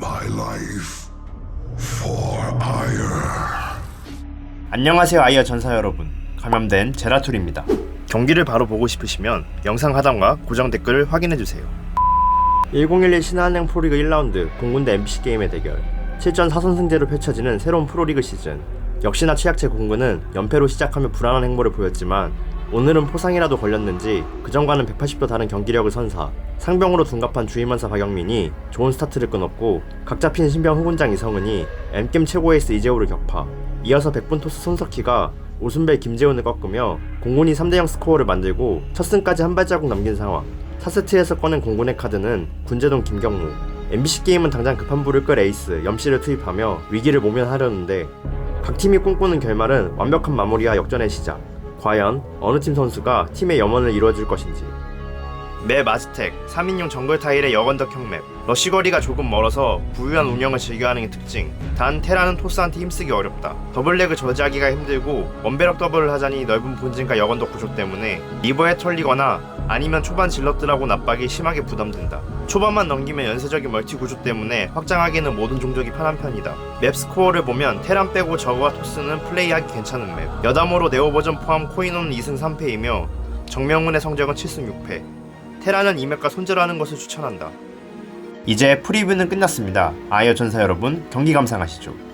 my life for ire. 안녕하세요 아이어 전사 여러분. 감염된 제라툴입니다. 경기를 바로 보고 싶으시면 영상 하단과 고정 댓글을 확인해 주세요. 1011 신한은행 프로리그 1라운드 공군대 MBC 게임의 대결. 7전 4선승제로 펼쳐지는 새로운 프로리그 시즌. 역시나 취약체 공군은 연패로 시작하며 불안한 행보를 보였지만 오늘은 포상이라도 걸렸는지 그전과는 180도 다른 경기력을 선사 상병으로 둔갑한 주임원사 박영민이 좋은 스타트를 끊었고 각 잡힌 신병 후군장 이성은이 M겜 최고 에이스 이재호를 격파. 이어서 백분 토스 손석희가 오순배 김재훈을 꺾으며 공군이 3대0 스코어를 만들고 첫 승까지 한 발자국 남긴 상황. 4세트에서 꺼낸 공군의 카드는 군제동 김경무. MBC 게임은 당장 급한 불을 끌 에이스 염씨를 투입하며 위기를 모면하려는데 각 팀이 꿈꾸는 결말은 완벽한 마무리와 역전의 시작 과연 어느 팀 선수가 팀의 염원을 이루어줄 것인지. 맵 아즈텍 3인용 정글 타일의 여건덕형 맵. 러쉬거리가 조금 멀어서 부유한 운영을 즐겨하는 게 특징. 단 테라는 토스한테 힘쓰기 어렵다. 더블렉을 저지하기가 힘들고 원배럭 더블을 하자니 넓은 본진과 여건덕 구조 때문에 리버에 털리거나 아니면 초반 질럿들하고 납박이 심하게 부담된다 초반만 넘기면 연쇄적인 멀티 구조 때문에 확장하기는 모든 종족이 편한 편이다 맵 스코어를 보면 테란 빼고 저그와 토스는 플레이하기 괜찮은 맵 여담으로 네오 버전 포함 코인은 2승 3패이며 정명훈의 성적은 7승 6패 테라는 이맵과 손절하는 것을 추천한다. 이제 프리뷰는 끝났습니다. 아이어 전사 여러분, 경기 감상하시죠.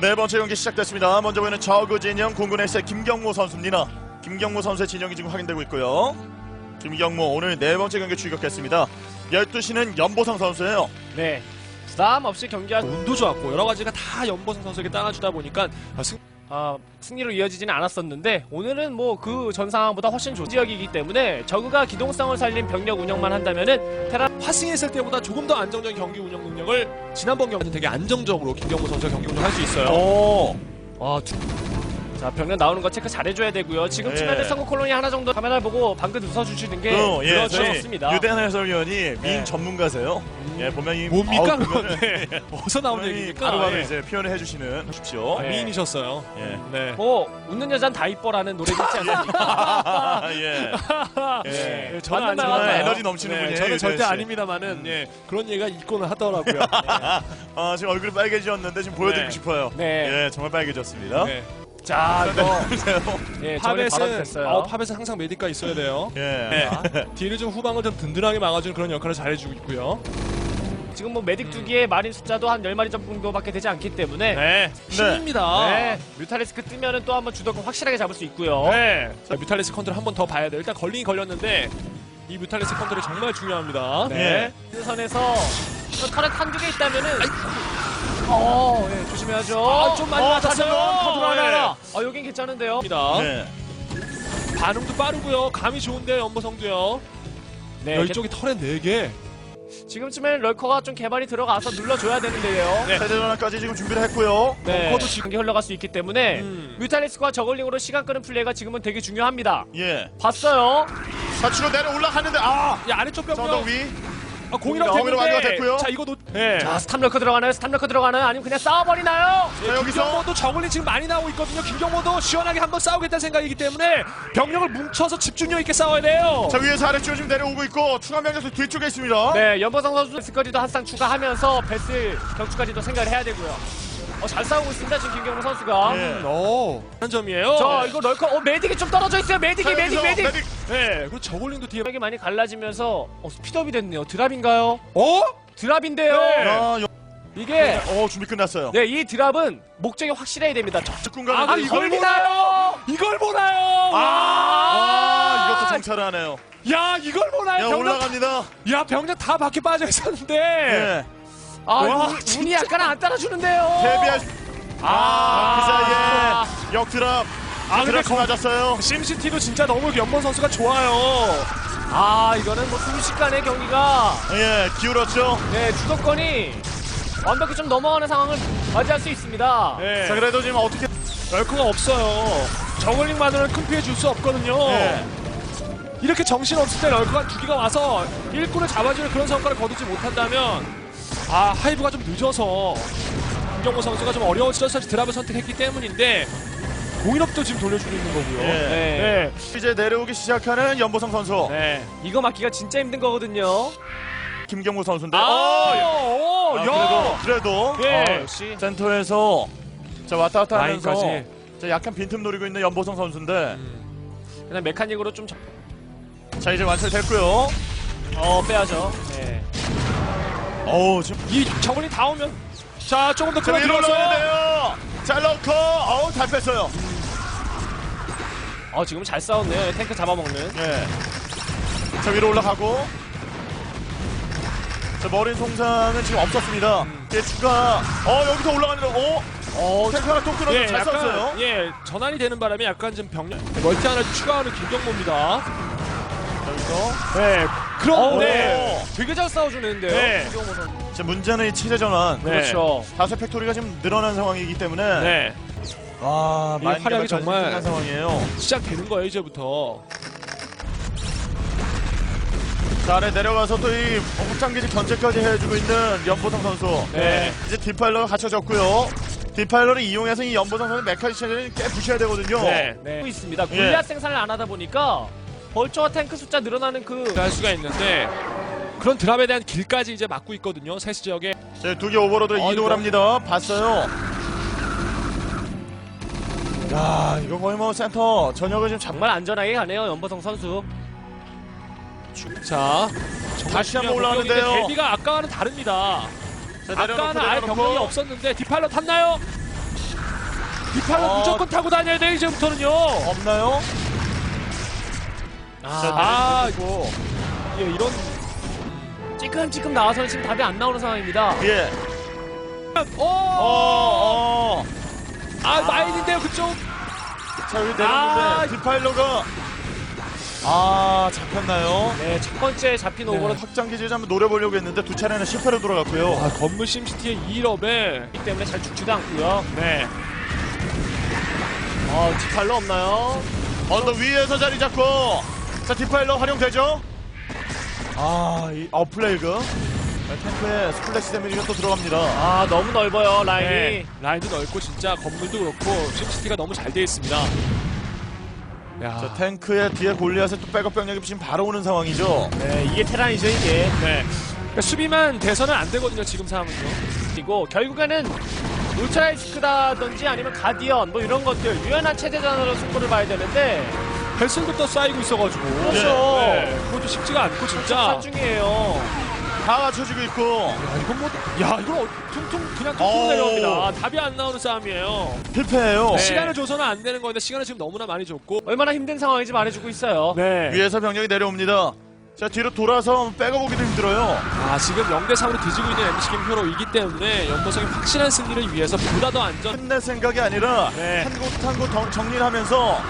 네 번째 경기 시작됐습니다. 먼저 보이는 저그 진영 공군 에이스 김경모 선수입니다. 김경모 선수의 진영이 지금 확인되고 있고요. 김경모 오늘 네 번째 경기 출격했습니다. 12시는 연보성 선수예요. 네. 부담 없이 경기한 운도 좋았고 여러 가지가 다 연보성 선수에게 따라주다 보니까 아, 승, 아, 승리로 이어지지는 않았었는데 오늘은 뭐 그 전 상황보다 훨씬 좋은 지역이기 때문에 저그가 기동성을 살린 병력 운영만 한다면은 테라 파싱했을 때보다 조금 더 안정적인 경기 운영 능력을 지난번 경기는 되게 안정적으로 김경호 선수가 경기 운영할 수 있어요. 오. 아, 두... 자 병력 나오는 거 체크 잘해줘야 되고요. 지금 예. 측면에 성공 콜로니 하나 정도 카메라 보고 방금 웃어주시는 게 그, 예, 저희 좋습니다. 유대한 해설위원이 미인 네. 전문가세요. 예, 보면 이 뭡니까 아우, 그건? 보면은 네. 어디서 나온 얘기입니까? 바로바로 예. 이제 표현을 해주시는 주십시오. 아, 예. 미인이셨어요. 예. 네. 뭐 웃는 여잔 다 이뻐라는 노래 있지 않습니까? 아, 예. 예. 예, 저는 맞는 안 말. 에너지 넘치는 네, 분이에요. 저는 절대 씨. 아닙니다만은 예, 그런 얘기가 있고는 하더라고요. 아, 지금 얼굴이 빨개지셨는데 지금 보여드리고 네. 싶어요. 네. 예, 정말 빨개졌습니다. 네. 자 이거. 예, 됐어요. 어, 팝에는 항상 메디가 있어야 돼요. 예. 네. 뒤를 좀 후방을 좀 든든하게 막아주는 그런 역할을 잘해주고 있고요. 지금 뭐 메딕 두 개의 마린 숫자도 한 10마리 정도밖에 되지 않기 때문에 네. 힘입니다. 네, 뮤탈리스크 뜨면은 또 한번 주도권 확실하게 잡을 수 있고요. 네. 자, 뮤탈리스 컨트롤 한 번 더 봐야 돼요. 일단 걸리긴 걸렸는데 이 뮤탈리스 컨트롤이 정말 중요합니다. 네. 그 선에서 터렛 한두 개 있다면은 어, 예, 조심해야죠. 아, 좀 많이 어, 맞았어요. 컨트롤 네. 하나. 아, 여긴 괜찮은데요. 입니다. 네. 반응도 빠르고요. 감이 좋은데 연보성도요. 네, 열쪽이 털에 4개. 지금쯤엔 럴커가 좀 개발이 들어가서 눌러줘야 되는데요. 네. 세대 전환까지 지금 준비를 했고요. 네, 벙커도 지금 흘러갈 수 있기 때문에 음. 뮤탈리스크와 저글링으로 시간 끄는 플레이가 지금은 되게 중요합니다. 예. 봤어요. 사치로 내려 올라갔는데 아! 야, 아래쪽 병력. 정동 위. 아, 공이랑 공이랑 완료가 되는데. 됐고요. 자, 이거 놓. 네. 자, 스탑럴커 들어가나요? 스탑럴커 들어가나요? 아니면 그냥 싸워버리나요? 자, 여기서 김경모도 저글링 지금 많이 나오고 있거든요. 김경모도 시원하게 한번 싸우겠다는 생각이기 때문에 병력을 뭉쳐서 집중력 있게 싸워야 돼요. 자 위에서 아래쪽으로 지금 내려오고 있고 추가 명령수 뒤쪽에 있습니다. 네, 연보성 선수 스커리도 한쌍 추가하면서 베스 경추까지도 생각을 해야 되고요. 어, 잘 싸우고 있습니다, 지금 김경호 선수가. 예. 오, 한 점이에요. 자, 이거 럴커, 어, 메딕이 좀 떨어져 있어요. 메딕이, 자, 메딕, 여기서 메딕. 메딕. 네, 그리고 저글링도 뒤에. 이 많이 갈라지면서 어, 스피드업이 됐네요. 드랍인가요? 어? 드랍인데요. 네. 아, 여... 이게 어 준비 끝났어요. 네, 이 드랍은 목적이 확실해야 됩니다. 적- 직군 가는 아, 아, 이걸 걸리나요? 이걸 보나요? 아, 이것도 정찰을 하네요. 야, 이걸 보나요? 야 병력 올라갑니다. 야, 병력 다 밖에 빠져 있었는데. 예. 아, 와, 운- 운이 진짜. 약간 안 따라주는데요. 데뷔할 아, 그 사이에 역드랍. 아, 근데 드랍 맞았어요. 심시티도 진짜 너무 연번 선수가 좋아요. 아, 이거는 뭐 순식간에 경기가 예, 기울었죠. 네, 주도권이 완벽히 좀 넘어가는 상황을 맞이할 수 있습니다. 네. 자 그래도 지금 어떻게? 럴커가 없어요. 저글링만으로는 큰 피해 줄 수 없거든요. 예. 이렇게 정신 없을 때 럴커가 두 개가 와서 일꾼을 잡아주는 그런 성과를 거두지 못한다면 아 하이브가 좀 늦어서 김경호 선수가 좀 어려워져서 드랍을 선택했기 때문인데 공인업도 지금 돌려주고 있는 거고요. 예. 네. 이제 내려오기 시작하는 연보성 선수 네. 이거 막기가 진짜 힘든 거거든요. 김경무 선수인데 아, 어, 오, 아, 야. 그래도 그래도 예. 아, 역시 센터에서 자 왔다 갔다 하면서 라인까지. 자 약간 빈틈 노리고 있는 연보성 선수인데 그냥 메카닉으로 좀 자- 자 이제 완성됐고요. 어, 빼야죠. 네. 어우 지금 이 저글링 다 오면 자 조금 더 자 위로 끌어들어서 올라가야 돼요. 자 러커 어우 잘 뺐어요. 어, 지금 잘 싸웠네요. 탱크 잡아먹는. 예. 자 위로 올라가고 자 머리 송상은 지금 없었습니다. 예 추가 어 여기서 올라가는 어 어, 탱크 하나 또 끊어서 예, 잘. 약간 예 전환이 되는 바람에 약간 좀 병력 멀티 하나 추가하는 김경모입니다. 여기서 네, 그런 어, 네. 네. 되게 잘 싸워주는데요. 네. 선수. 자 문제는 이 체제 전환. 네. 그렇죠. 다수 팩토리가 지금 늘어난 상황이기 때문에 네, 와이 많이 활약이 개발까지 정말- 상황이에요. 시작되는 거예요 이제부터. 자 아래 내려가서 또이 확장기지 견제까지 해주고 있는 연보성 선수. 네. 이제 디파일러가 갖춰졌고요. 디파일러를 이용해서 이 연보성 선수 메카니션을 깨 부셔야 되거든요. 네, 하고 네. 있습니다. 골리앗 생산을 안 하다 보니까 벌처와 탱크 숫자 늘어나는 그 할 수가 있는데 그런 드랍에 대한 길까지 이제 막고 있거든요. 세시 지역에. 자, 두개 오버로드를 어, 이동을 합니다. 봤어요. 야, 이거 거의 뭐 센터 전역을 지금 잡. 정말 안전하게 가네요. 연보성 선수. 자, 다시 한번 올라가는데요. 데뷔가 아까와는 다릅니다. 자, 내려놓고, 아까는 아예 내려놓고. 병력이 없었는데 디팔로 탔나요? 디팔로 어. 무조건 타고 다녀야 돼요 이제부터는요. 없나요? 아, 자, 아. 예, 이런 찌끔찌끔 나와서는 지금 답이 안 나오는 상황입니다. 예. 오, 어, 어. 아 마인인데요 그쪽. 자, 여기 내렸는데 아. 디파일러가 아, 잡혔나요? 네, 첫 번째 잡힌 네. 오버로드 확장 기지를 한번 노려보려고 했는데 두 차례는 실패로 돌아갔고요. 아 건물 심시티의 2일업에 이기 때문에 잘 죽지도 않고요. 네. 어, 디팔로 없나요? 언더 위에서 자리 잡고 자 디파일러 활용되죠? 아, 이 어플레이그 탱크에 스플래시 데미지가 또 들어갑니다. 아, 너무 넓어요, 라인이. 네. 라인도 넓고 진짜 건물도 그렇고 심시티가 너무 잘돼 있습니다. 야, 자, 탱크의 뒤에 골리앗에 또 백업 병력이 지금 바로 오는 상황이죠. 네, 이게 테란이죠, 이게. 네. 그러니까 수비만 돼서는 안 되거든요 지금 상황은요. 그리고 결국에는 울트라이스크라든지 아니면 가디언 뭐 이런 것들 유연한 체제전으로 승부를 봐야 되는데 헬스부터 쌓이고 있어가지고. 그렇죠. 네. 그것도 쉽지가 않고 진짜. 사중이에요. 다 갖춰지고 있고 야 이건 뭐, 야 이건 어, 퉁퉁 그냥 퉁퉁 어우. 내려옵니다. 답이 안 나오는 싸움이에요. 필패예요. 네. 시간을 줘서는 안 되는 건데 시간을 지금 너무나 많이 줬고. 얼마나 힘든 상황인지 말해주고 있어요. 네. 위에서 병력이 내려옵니다. 자 뒤로 돌아서 백업오기도 힘들어요. 아 지금 0대 3으로 뒤지고 있는 MC 김표로이기 때문에 연보성이 확실한 승리를 위해서 보다 더 안전. 끝낼 생각이 아니라 네. 한곳한곳 정리를 하면서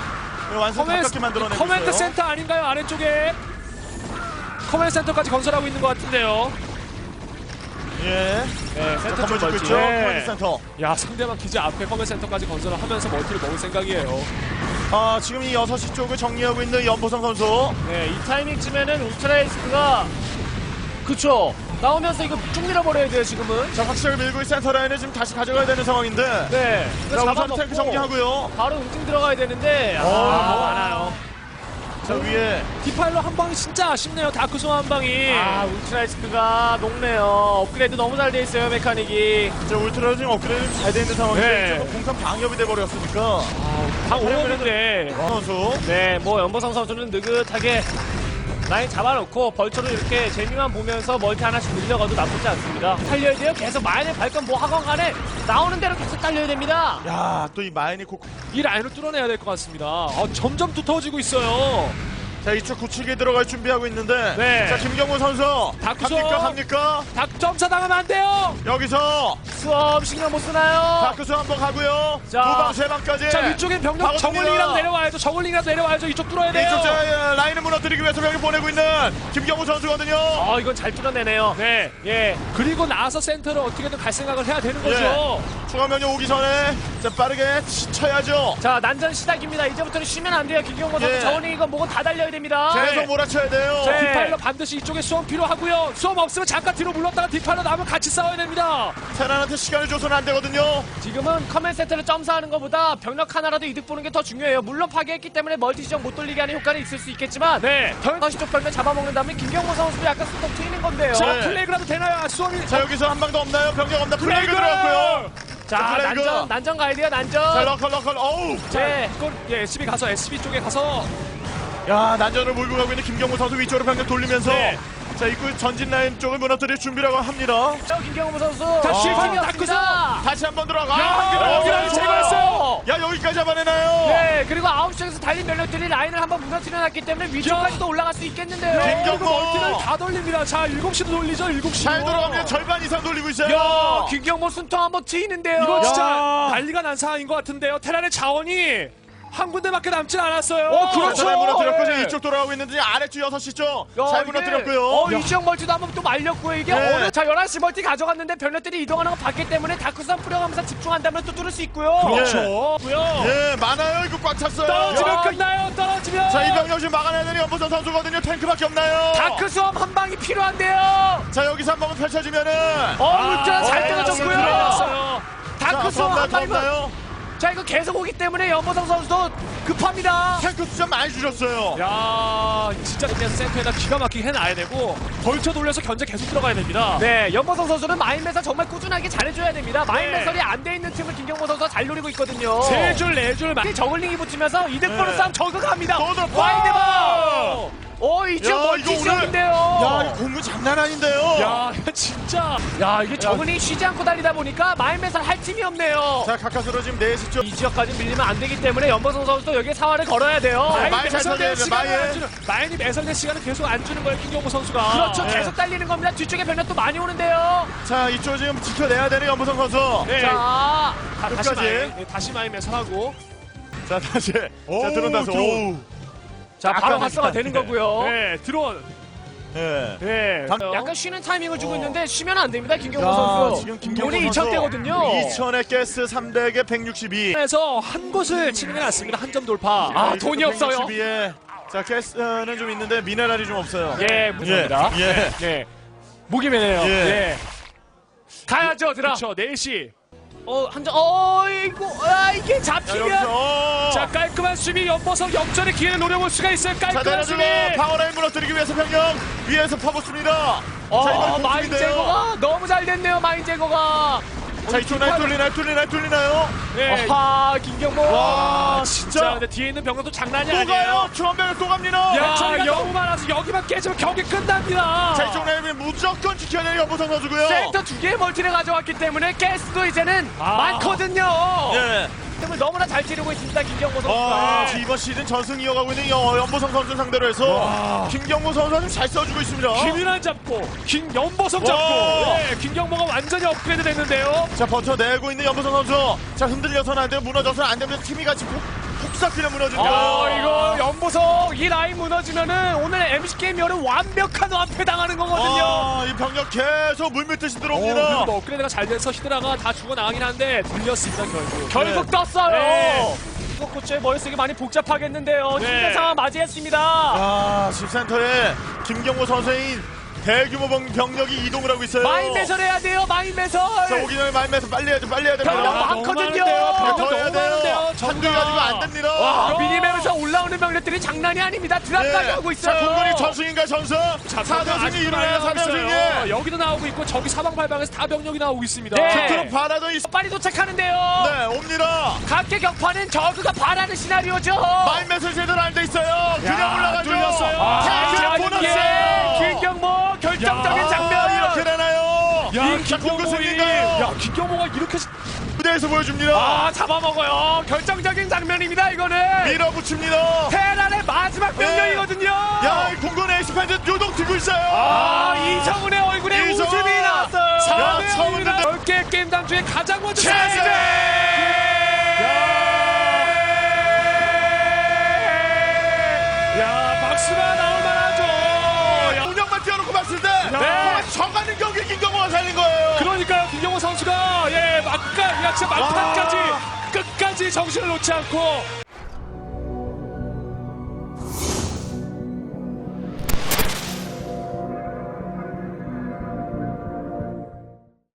완성 가깝게 만들어내고 커맨드 있어요. 센터 아닌가요 아래쪽에? 커맨드 센터까지 건설하고 있는 것 같은데요. 예. 네, 자, 센터 쪽 멀티. 있죠. 네. 커맨드 센터. 야 상대방 기지 앞에 커맨드 센터까지 건설을 하면서 멀티를 먹을 생각이에요. 아 지금 이 6시 쪽을 정리하고 있는 연보성 선수. 네, 이 타이밍쯤에는 울트라이스크가 그쵸 나오면서 이거 쭉 밀어버려야 돼요 지금은. 자 확실하게 밀고 있는 센터 라인을 지금 다시 가져가야 되는 상황인데. 네, 자 우선 탱크 정리하고요. 바로 응징 들어가야 되는데 아, 어, 너무 뭐. 많아요. 자 위에 디파일러 한 방이 진짜 아쉽네요. 다크소 한 방이. 아 울트라이스크가 녹네요. 업그레이드 너무 잘 돼 있어요 메카닉이. 자 울트라 지금 업그레이드 잘돼 있는 상황인데 네. 지금 공산 방협이 돼 버렸으니까. 방 오는데. 선수. 네, 뭐 연보성 선수는 느긋하게 라인 잡아놓고 벌처를 이렇게 재미만 보면서 멀티 하나씩 늘려가도 나쁘지 않습니다. 달려야 돼요. 계속 마인을 밟건 뭐 하건 간에 나오는 대로 계속 달려야 됩니다. 야 또 이 마인이 코. 이 라인을 뚫어내야 될 것 같습니다. 어, 점점 두터워지고 있어요. 자 이쪽 굳히게 들어갈 준비하고 있는데. 네. 자 김경호 선수. 다크소. 갑니까 갑니까? 닭 점차 당하면 안 돼요. 여기서 수업 신경 못 쓰나요? 다크소 한번 가고요. 자. 두방세 방까지. 자 위쪽엔 병력. 저글링이라도 내려와야죠. 저글링이라도 내려와야죠. 이쪽 뚫어야 돼요. 이쪽 자 라인을 무너뜨리기 위해서 병이 보내고 있는 김경호 선수거든요. 어, 이건 잘 뚫어내네요. 네. 예. 그리고 나서 센터를 어떻게든 갈 생각을 해야 되는 거죠. 예. 추가 명령 오기 전에 자 빠르게 치- 쳐야죠. 자, 난전 시작입니다. 이제부터는 쉬면 안 돼요. 김경호 선수 예. 저울링 이건 뭐고 다 달려 몰아쳐야 됩니다. 계속 몰아쳐야 돼요. 네. 디파일러 반드시 이쪽에 수험 필요하고요. 수험 없으면 잠깐 뒤로 물렀다가 디파일러 나면 같이 싸워야 됩니다. 테란한테 시간을 줘서는 안 되거든요. 지금은 커맨 세트를 점사하는 것보다 병력 하나라도 이득 보는 게 더 중요해요. 물론 파괴했기 때문에 멀티 지정 못 돌리게 하는 효과는 있을 수 있겠지만 네. 다시 쪽 병력 잡아먹는 다음에 김경모 선수도 약간 수동 트이는 건데요. 자, 네. 플레이그라도 되나요? 수험이 자 여기서 한 방도 없나요? 병력 없나? 플레이그! 들어갔고요. 자, 플레이그. 난전, 난전 가야 돼요, 자 난전. 러컬 러컬 어우. 네. 이건 예, SB 가서 SB 쪽에 가서 야 난전을 몰고 가고 있는 김경무 선수 위쪽으로 병력 돌리면서 네. 자 입구 전진 라인 쪽을 무너뜨릴 준비라고 합니다. 자, 김경모 선수. 자, 실팀이 아, 없습니다. 다시 한 번 들어가. 야, 더. 여기라도 제거했어요. 야 여기까지 잡아내나요? 네, 그리고 9시에서 달린 면역들이 라인을 한번 무너뜨려놨기 때문에 위쪽까지도 올라갈 수 있겠는데요. 김경모. 그리고 멀티를 다 돌립니다. 자, 7시도 돌리죠. 7시. 잘 들어갑니다. 절반 이상 돌리고 있어요. 야, 김경모 순통 한번 트이는데요. 이거 진짜 야. 난리가 난 상황인 것 같은데요. 테란의 자원이 한 군데밖에 남진 않았어요. 어, 그렇죠. 잘 무너뜨렸고 네. 이쪽 돌아가고 있는데 아래쪽 6시 쪽. 야, 잘 이게- 무너뜨렸고요. 어, 이지영 멀티도 한번 또 말렸고요. 이게 네. 어느, 자, 11시 멀티 가져갔는데 병력들이 이동하는 거 봤기 때문에 다크선 뿌려가면서 집중한다면 또 뚫을 수 있고요. 그렇죠. 고요 예 많아요. 이거 꽉 찼어요. 떨어지면 야. 끝나요. 떨어지면. 자, 이 병력 지금 막아내야 되는 연보선 선수거든요. 탱크밖에 없나요? 다크 수험 한 방이 필요한데요. 자, 여기서 한 방은 펼쳐지면은. 어, 울트라 잘 어, 떨어졌고요. 다크 수험 한 방이면. 자, 이거 계속 오기 때문에 연보성 선수도 급합니다. 탱크 숫자 많이 줄였어요. 야, 진짜 그냥 센터에다 기가 막히게 해놔야 되고 벌쳐 돌려서 견제 계속 들어가야 됩니다. 네, 연보성 선수는 마인매설 정말 꾸준하게 잘해줘야 됩니다. 마인매설이 네. 안돼 있는 팀을 김경모 선수가 잘 노리고 있거든요. 세 줄, 네 줄. 막- 이 저글링이 붙으면서 이득 보는 네. 싸움 저그가 합니다. 또 들어- 와이드바! 오, 이쪽 야, 멀티 이거 오늘- 지역인데요. 야, 이 공부 장난 아닌데요. 야, 진짜. 야, 이게 저글링이 쉬지 않고 달리다 보니까 마인매설 할 팀이 없네요. 자, 가까스로 지금 4시 쪽. 이 지역까지 밀리면 안 되기 때문에 연보성 선수도 여기에 사활을 걸어야 돼요. 네, 마인이 많이 잘 매설될 터져야 돼, 시간을 많이. 안 주는, 마인이 매설될 시간을 계속 안 주는 거예요, 김경호 선수가. 그렇죠. 네. 계속 달리는 겁니다. 뒤쪽에 변력도 많이 오는데요. 자, 이쪽 지금 지켜내야 되는 연보선 선수. 네. 자, 다, 다시 끝까지. 마인, 네, 다시 마인 매설하고. 자, 다시. 자, 들어온다서. 들어온. 오우. 자, 바로 활성화 되는 거고요. 네, 드론. 예. 네. 당- 약간 쉬는 타이밍을 주고 어. 있는데 쉬면 안 됩니다. 김경호 야, 선수. 지금 김경호 돈이 선수 2,000대거든요. 2000의 가스 300에 162. 에서 한 곳을 치는해놨습니다. 한 점 돌파. 아, 돈이 없어요. 162에 자, 가스는 좀 있는데 미네랄이 좀 없어요. 예, 무섭니다. 예. 예. 네. 무기매네요. 예. 예. 가야죠, 드라. 그렇죠. 4시. 어, 한 점, 어, 이거, 아, 이게 자, 잡히면. 여기서. 자, 깔끔한 수비 연보성 역전의 기회를 노려볼 수가 있어요. 자, 깔끔한 수비. 내려주고 파워라인 무너뜨리기 위해서 병력 위에서 퍼붓습니다. 어, 자, 이번 마인 공중인데요. 제거가 너무 잘 됐네요, 마인 제거가. 자, 이쪽 날 뚫리나요? 뚫리나요? 뚫리나요? 네. 아하, 김경모. 와, 진짜. 근데 뒤에 있는 병력도 장난이 또 아니에요. 가요. 추원병력 또 갑니다. 야, 처리가 너무 많아서 여기만 깨지면 경기 끝납니다. 자, 이쪽 라인은 무조건 지켜야 되는 연보성 선수고요. 센터 두 개의 멀티를 가져왔기 때문에 가스도 이제는 아. 많거든요. 예. 을 너무나 잘 찌르고 있습니다, 김경모 선수가. 아, 지금 이번 시즌 전승 이어가고 있는 여- 연보성 선수 상대로 해서 김경모 선수가 좀 잘 써주고 있습니다. 김윤환 잡고 김연보성 잡고 와. 네, 김경모가 완전히 업그레이드 됐는데요. 자, 버텨내고 있는 연보성 선수. 자, 흔들려서는 안 돼요. 무너져서는 안 됩니다. 팀이 같이 폭, 그냥 무너집니다. 아, 이거 연보성 이 라인 무너지면은 오늘 MC 게임 열은 완벽한 완패 당하는 거거든요. 아, 이 병력 계속 물밀듯이 어, 들어옵니다. 그래도 뭐 업그레이드가 잘 돼서 히드라가 다 죽어 나가긴 한데 들렸습니다 결국. 결국 네. 떴어요. 네. 이거 코치의 머릿속이 많이 복잡하겠는데요. 네. 힘든 상황 맞이했습니다. 아, 집센터에 김경모 선수의 대규모 병- 병력이 이동을 하고 있어요. 마인 매설 해야 돼요. 마인 매설. 자, 오기 전에 마인매서 빨리 해야 돼, 빨리 해야 됩니다. 병력 아, 많거든요. 병력 더 해야 너무 돼요. 많은데요. 한개. 가지고 안 됩니다. 와, 야. 미니맵에서 올라오는 병력들이 장난이 아닙니다. 드랍까지 예. 하고 있어요. 자, 공군이 전승인가 전승? 자, 4대승이 일어나요, 나오고 4대승이. 있어요. 여기도 나오고 있고 저기 사방팔방에서 다 병력이 나오고 있습니다. 네. 트럭 바라도 있... 빨리 도착하는데요. 네, 옵니다. 각계 격파는 저그가 바라는 시나리오죠. 마인매서 제대로 안 돼 있어요. 그냥 야, 올라가죠. 뚫렸어요. 아, 보너스. 김경모 결정적인 야, 장면. 아, 이렇게 되나요? 야, 김경모이 승리인가요? 야, 김경모가 이렇게 무대에서 보여줍니다. 아 잡아먹어요. 결정적인 장면입니다. 이거는 밀어붙입니다. 테란의 마지막 병력이거든요. 야, 이 공군 에이스팬드 요동 뛰고 있어요. 아 이성훈의 얼굴에 이성훈. 웃음이 나왔어요. 야, 네, 처음 듣는 10개 게임당 중에 가장 먼저 최재! 야, 진짜 막판까지 끝까지 정신을 놓지 않고